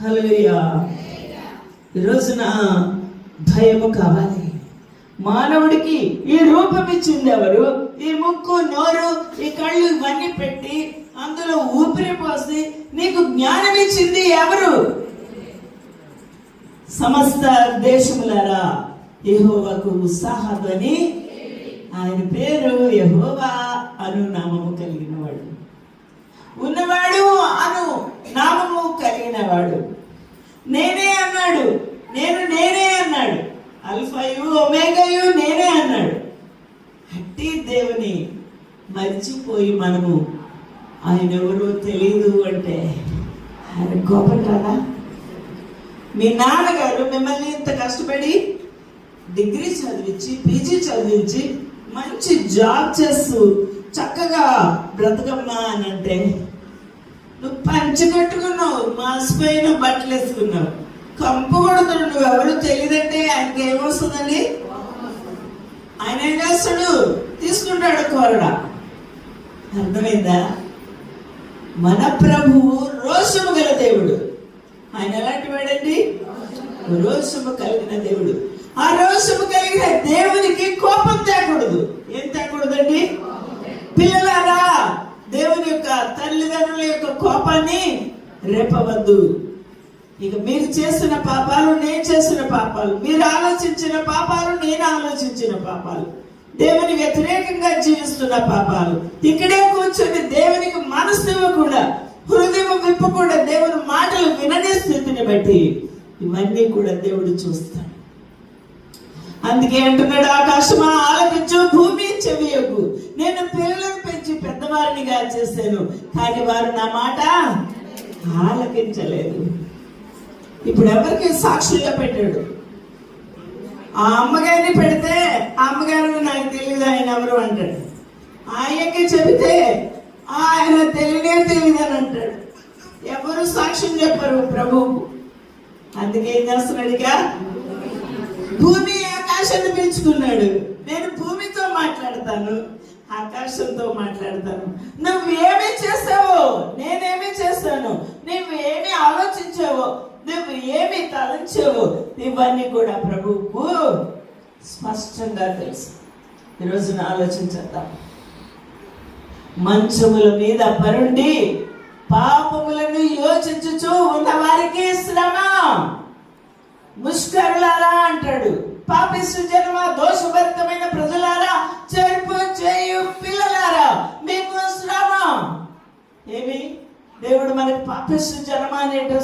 హల్లెలూయా. రోజున భయము కావాలి. మానవుడికి ఈ రూపం ఇచ్చింది ఎవరు? ఈ ముక్కు నోరు ఈ కళ్ళు ఇవన్నీ పెట్టి అందులో ఊపిరి పోసి నీకు జ్ఞానం ఇచ్చింది ఎవరు? సమస్త దేశములరా యహోవకు ఉత్సాహధ్వని. ఆయన పేరు యహోవా అను నామము కలిగిన వాడు ఉన్నవాడు అను నామము కలిగిన వాడు నేనే అన్నాడు నేను నేనే అన్నాడు అల్ఫయు ఒమేగయు నేనే అన్నాడు. అట్టి దేవుని మర్చిపోయి మనము ఆయన ఎవరో తెలియదు అంటే ఆయన గొప్ప మీ నాన్నగారు మిమ్మల్ని ఇంత కష్టపడి డిగ్రీ చదివించి పీజీ చదివించి మంచి జాబ్ చేస్తూ చక్కగా బ్రతకమ్మా అని అంటే నువ్వు పంచగట్టుకున్నావు మాసిపోయిన బట్టలు వేసుకున్నావు కంపు చేస్తున్నాడు నువ్వు ఎవరు తెలియదంటే ఆయనకి ఏమొస్తుందండి? ఆయన ఏం చేస్తాడు? తీసుకుంటాడు కోరడా. అర్థమైందా? మన ప్రభువు రోషము గల దేవుడు. ఆయన ఎలాంటి వాడండి? రోషము కలిగిన దేవుడు. ఆ రోషము కలిగిన దేవునికి కోపం తేకూడదు. ఏం తేకూడదండి? పిల్లలారా దేవుని యొక్క తల్లిదండ్రుల యొక్క కోపాన్ని రేపవద్దు ఇక మీరు చేసిన పాపాలు నేను చేసిన పాపాలు. మీరు ఆలోచించిన పాపాలు నేను ఆలోచించిన పాపాలు. దేవుని వ్యతిరేకంగా జీవిస్తున్న పాపాలు. ఇక్కడే కూర్చొని దేవునికి మనసు ఇవ్వకుండా హృదయం విప్పకుండా దేవుని మాటలు వినని స్థితిని బట్టి ఇవన్నీ కూడా దేవుడు చూస్తాడు. అందుకే అంటున్నాడు ఆకాశమా ఆలకించు భూమి చెవియకు. నేను పిల్లలను పెంచి పెద్దవారినిగా చేశాను కానీ వారు నా మాట ఆలకించలేదు. ఇప్పుడు ఎవరికి సాక్షులుగా పెట్టాడు? ఆ అమ్మగారిని పెడితే ఆ అమ్మగారు నాకు తెలియదు ఆయన ఎవరు అంటాడు. ఆయనకి చెబితే ఆయన తెలియనే తెలియదు అని అంటాడు. ఎవరు సాక్ష్యం చెప్పరు ప్రభువుకు. అందుకే ఏం చేస్తున్నాడు భూమి ఆకాశాన్ని పెంచుకున్నాడు నేను భూమితో మాట్లాడతాను ఆకాశంతో మాట్లాడతాను. నువ్వేమీ చేసావో నేనేమి చేస్తాను నువ్వు ఏమి ఆలోచించావో నువ్వు ఏమి ఇవన్నీ కూడా ప్రభువుకు స్పష్టంగా తెలుసు. ఈరోజు ఆలోచించేద్దాం మంచముల మీద పరుండి పాపములను యోచించుచు ఉన్న వారికి శ్రమ. ముష్కరులారా అంటాడు. పాపిస్తు జన్మ దోషభరితమైన ప్రజలారా చెరుపు చేయు పిల్లలారా మీకు శ్రమ. ఏమి? దేవుడు మనకి పాపిస్తు జన్మ అనేటో